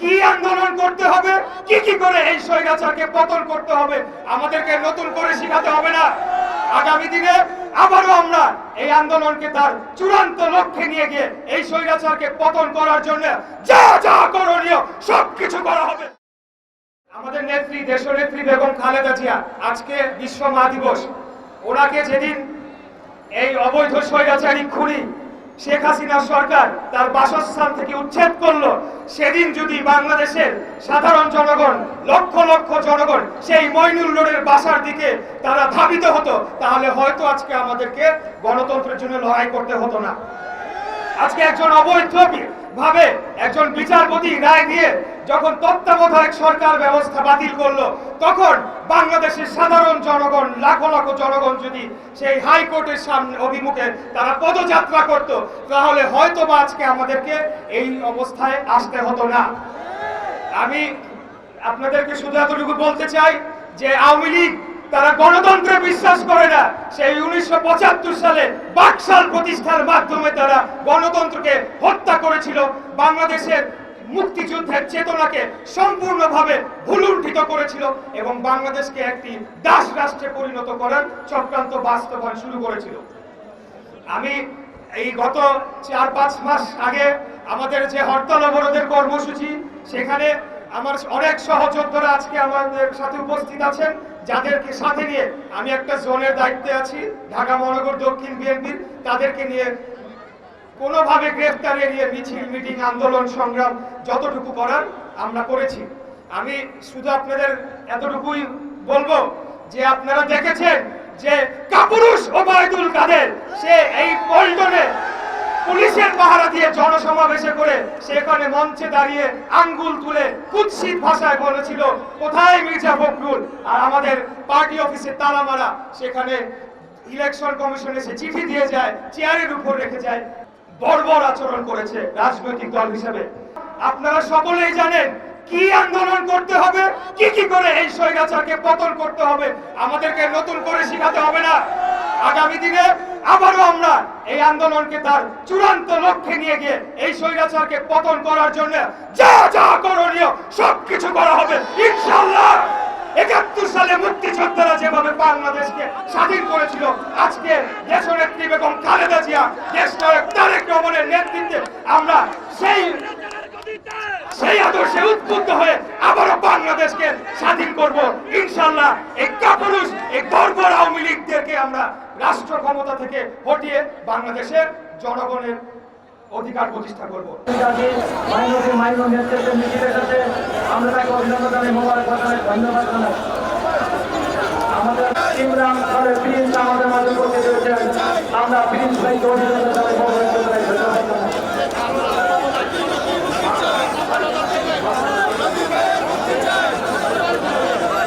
কি আন্দোলন করতে হবে? কি কি করে এই স্বৈরাচারকে পতন করতে হবে? আমাদেরকে নতুন করে শেখাতে হবে না। আগামী দিনে আবারও আমরা এই আন্দোলনকে তার চূড়ান্ত লক্ষ্যে নিয়ে গিয়ে এই স্বৈরাচারকে পতন করার জন্য যা যা করণীয় সবকিছু করা হবে। আমাদের নেত্রী, দেশনেত্রী বেগম খালেদা জিয়া আজকে বিশ্ব মা দিবস। ওনাকে যেদিন এই অবৈধ স্বৈরাচারী খুনি শেখ হাসিনা সরকার তার বাসস্থান থেকে উচ্ছেদ করল। সেদিন যদি বাংলাদেশের সাধারণ জনগণ, লক্ষ লক্ষ জনগণ সেই মইনুল রোডের বাসার দিকে তারা ধাবিত হতো, তাহলে হয়তো আজকে আমাদেরকে গণতন্ত্রের জন্য লড়াই করতে হতো না। আজকে একজন অবৈধ ভাবে একজন বিচারপতি রায় দিয়ে যখন তত্ত্বাবধায়ক সরকার ব্যবস্থা বাতিল করল, তখন বাংলাদেশের সাধারণ জনগণ, লাখো লাখো জনগণ যদি সেই হাইকোর্টের সামনে অভিমুখে তারা পদযাত্রা করত, তাহলে হয়তো বা আজকে আমাদেরকে এই অবস্থায় আসতে হতো না। আমি আপনাদেরকে শুধু এতটুকু বলতে চাই যে আওয়ামী লীগ তারা গণতন্ত্রে বিশ্বাস করে না। সেই উনিশশো পঁচাত্তর সালে বাকশাল প্রতিষ্ঠার মাধ্যমে তারা গণতন্ত্রকে হত্যা করেছিল। বাংলাদেশের মুক্তিযুদ্ধের চেতনাকে সম্পূর্ণভাবে ভুলুণ্ঠিত করেছিল এবং বাংলাদেশকে একটি দাস রাষ্ট্রে পরিণত করার চক্রান্ত বাস্তবায়ন শুরু করেছিল। আমি এই গত চার পাঁচ মাস আগে আমাদের যে হরতাল অবরোধের কর্মসূচি, সেখানে আমার অনেক সহযোদ্ধারা আজকে আমাদের সাথে উপস্থিত আছেন, যাদেরকে সাথে নিয়ে আমি একটা জোনের দায়িত্বে আছি, ঢাকা মহানগর দক্ষিণ বিএনপির, তাদেরকে নিয়ে কোনোভাবে গ্রেফতার এড়িয়ে মিছিল, মিটিং, আন্দোলন, সংগ্রাম যতটুকু করার আমরা করেছি। আমি শুধু আপনাদের এতটুকুই বলব যে আপনারা দেখেছেন যে কাপুরুষ ওবায়দুল কাদের, সে এই পল্টনে পুলিশের পাহারা দিয়ে জনসমাবেশে করে সেখানে মঞ্চে দাঁড়িয়ে আঙ্গুল তুলে কুৎসিত ভাষায় বলেছিল, কোথায় মির্জা ফখরুল? আর আমাদের পার্টি অফিসে তালা মারা সেখানে ইলেকশন কমিশন এসে চিঠি দিয়ে যায়, চেয়ারের উপর রেখে যায়, বর্বর আচরণ করেছে রাজনৈতিক দল হিসেবে। আপনারা সকলেই জানেন কি আন্দোলন করতে হবে, কি কি করে এই স্বৈরাচারকে পতন করতে হবে। আমাদেরকে নতুন করে শেখাতে হবে না। আগামী দিনে আবারও আমরা এই আন্দোলনকে তার চূড়ান্ত লক্ষ্যে নিয়ে গিয়ে এই স্বৈরাচারকে পতন করার জন্য যা যা করণীয় সবকিছু করা হবে। ইনশাআল্লাহ! একাত্তর সালে মুক্তিযোদ্ধারা যেভাবে বাংলাদেশকে স্বাধীন করেছিল, আজকে দেশনেত্রী বেগম খালেদা জিয়া, দেশ নায়ক তারেক রহমানের নেতৃত্বে আমরা সেই সেই আদর্শে উদ্বুদ্ধ হয়ে আবারও বাংলাদেশকে স্বাধীন করব। ইনশাল্লাহ এই কাপুরুষ, এই বর্বর আওয়ামী লীগদেরকে আমরা রাষ্ট্র ক্ষমতা থেকে হটিয়ে বাংলাদেশের জনগণের অধিকার প্রতিষ্ঠা করব। আমরা তাকে অভিনন্দন জানাই মোবারক ধন্যবাদ জানাই। আমাদের ইমরান আমাদের মাঝে আমরা